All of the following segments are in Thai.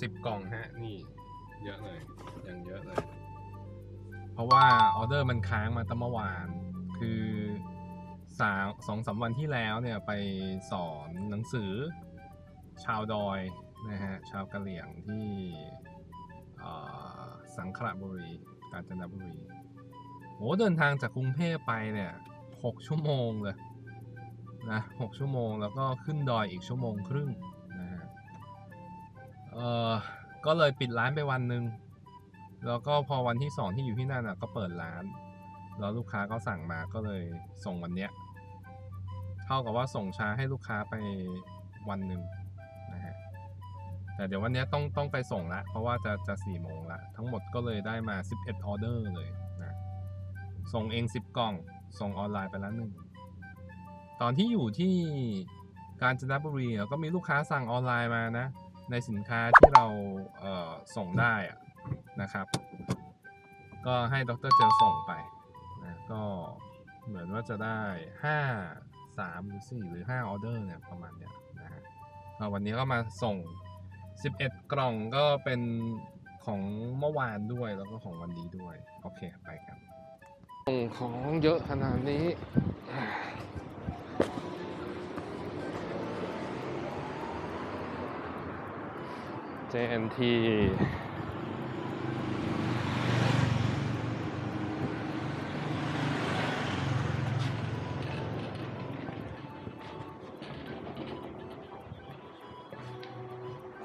สิบกล่องฮะ นี่ เยอะเลยยังเยอะเลย เพราะว่าออเดอร์มันค้างมาตั้งเมื่อวาน คือสามสองสามวันที่แล้วเนี่ยไปสอนหนังสือชาวดอยนะฮะ ชาวกะเหรี่ยงที่สังขละบุรี กาญจนบุรีโหเดินทางจากกรุงเทพไปเนี่ยหกชั่วโมงเลยนะหกชั่วโมงแล้วก็ขึ้นดอยอีกชั่วโมงครึ่ง ก็เลยปิดร้านไปวันหนึ่งแล้วก็พอวันที่สองที่อยู่ที่นั่นอะ ก็เปิดร้าน แล้วลูกค้าก็สั่งมาก็เลยส่งวันเนี้ยเท่ากับว่าส่งช้าให้ลูกค้าไปวันหนึ่งนะฮะแต่เดี๋ยววันเนี้ยต้องต้องไปส่งละ เพราะว่าจะจะสี่โมงละ ทั้งหมดก็เลยได้มา 11ออเดอร์เลยนะ ส่งเอง 10 กล่อง ส่งออนไลน์ไปแล้วหนึ่ง ตอนที่อยู่ที่กาญจนบุรีก็มีลูกค้าสั่งออนไลน์มานะ ในสินค้าที่เราเส่งได้นะครับ ก็ให้ดรเจลส่งไปนะก็เหมือนว่าจะได้ 5 3 หรือ 4 หรือ 5 ออเดอร์เนี่ยประมาณเนี้ยนะฮะวันนี้ก็มาส่ง 11 กล่องก็เป็นของเมื่อวานด้วยแล้วก็ของวันนี้ด้วย โอเค ไปกันส่งของเยอะขนาดนี้ JNT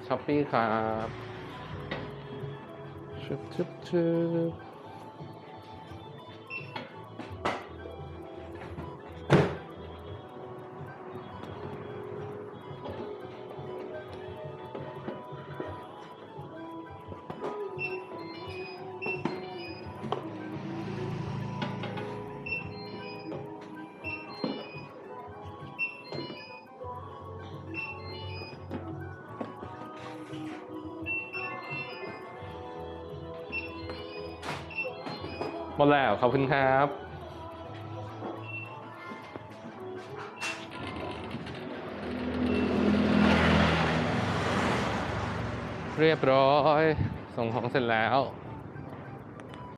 ช้อปปี้ครับชึบชึบชึบ หมดแล้วขอบคุณครับเรียบร้อย ส่งของเสร็จแล้ว